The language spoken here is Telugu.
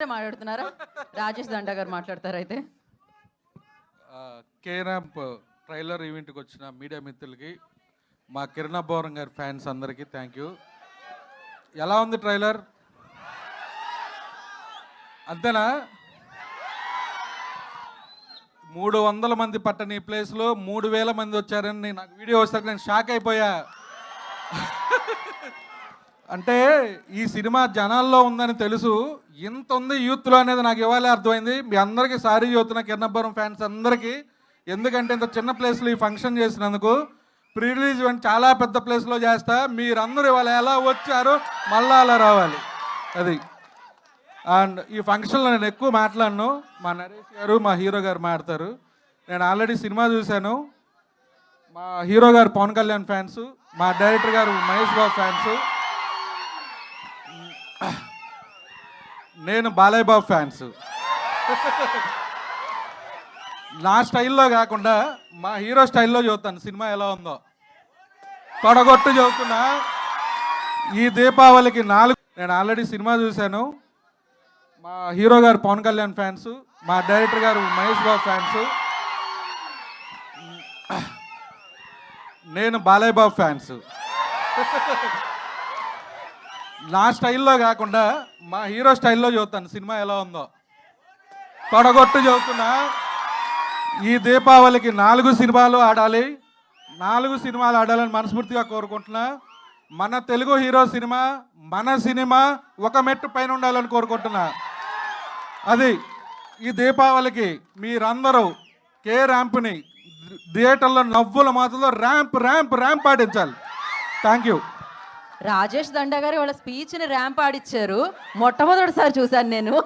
మాట్లాడుతున్నారా? రాజేష్ దండా గారు మాట్లాడతారు అయితే? కే ర్యాంప్ ట్రైలర్ ఈవెంట్కి వచ్చిన మీడియా మిత్రులకి మా కిరణ్ బోరం గారి ఫ్యాన్స్ అందరికీ థ్యాంక్ యూ ఎలా ఉంది ట్రైలర్? అంతేనా? మూడు వందల మంది పట్టని ఈ ప్లేస్లో మూడు వేల మంది వచ్చారని నాకు వీడియో వస్తే నేను షాక్ అయిపోయా. అంటే ఈ సినిమా జనాల్లో ఉందని తెలుసు. ఇంత ఉంది యూత్లో అనేది నాకు ఇవ్వాలి అర్థమైంది. మీ అందరికీ సారీ చెబుతున్న కిరణపురం ఫ్యాన్స్ అందరికీ. ఎందుకంటే ఇంత చిన్న ప్లేస్లో ఈ ఫంక్షన్ చేసినందుకు ప్రీ రిలీజ్ ఈవెంట్ చాలా పెద్ద ప్లేస్లో చేస్తా. మీరందరూ ఇవాళ ఎలా వచ్చారు మళ్ళా అలా రావాలి. అది. అండ్ ఈ ఫంక్షన్లో నేను ఎక్కువ మాట్లాడను. మా నరేష్ గారు మా హీరో గారు మాడతారు నేను ఆల్రెడీ సినిమా చూశాను. మా హీరో గారు పవన్ కళ్యాణ్ ఫ్యాన్స్ మా డైరెక్టర్ గారు మహేష్ బాబు ఫ్యాన్స్. నేను బాలయ్యబాబు ఫ్యాన్స్. నా స్టైల్లో కాకుండా మా హీరో స్టైల్లో చూస్తాను. సినిమా ఎలా ఉందో. తొడగొట్టు చదువుతున్నా ఈ దీపావళికి నాలుగు నేను ఆల్రెడీ సినిమా చూశాను. మా హీరో గారు పవన్ కళ్యాణ్ ఫ్యాన్స్ మా డైరెక్టర్ గారు మహేష్ బాబు ఫ్యాన్స్. నేను బాలయ్య బాబు ఫ్యాన్స్. నా స్టైల్లో కాకుండా మా హీరో స్టైల్లో చూస్తాను. సినిమా ఎలా ఉందో. తొడగొట్టు చదువుతున్నా ఈ దీపావళికి నాలుగు సినిమాలు ఆడాలి. నాలుగు సినిమాలు ఆడాలని మనస్ఫూర్తిగా కోరుకుంటున్నా. మన తెలుగు హీరో సినిమా మన సినిమా ఒక మెట్టు పైన ఉండాలని కోరుకుంటున్నా. అది ఈ దీపావళికి మీరందరూ కే ర్యాంప్ని థియేటర్లో నవ్వుల మాటలో ర్యాంప్ ర్యాంప్ ర్యాంప్ ఆడించాలి థ్యాంక్ యూ. రాజేష్ దండా గారు వాళ్ళ స్పీచ్ని ర్యాంప్ ఆడిచ్చారు. మొట్టమొదటిసారి చూశాను నేను.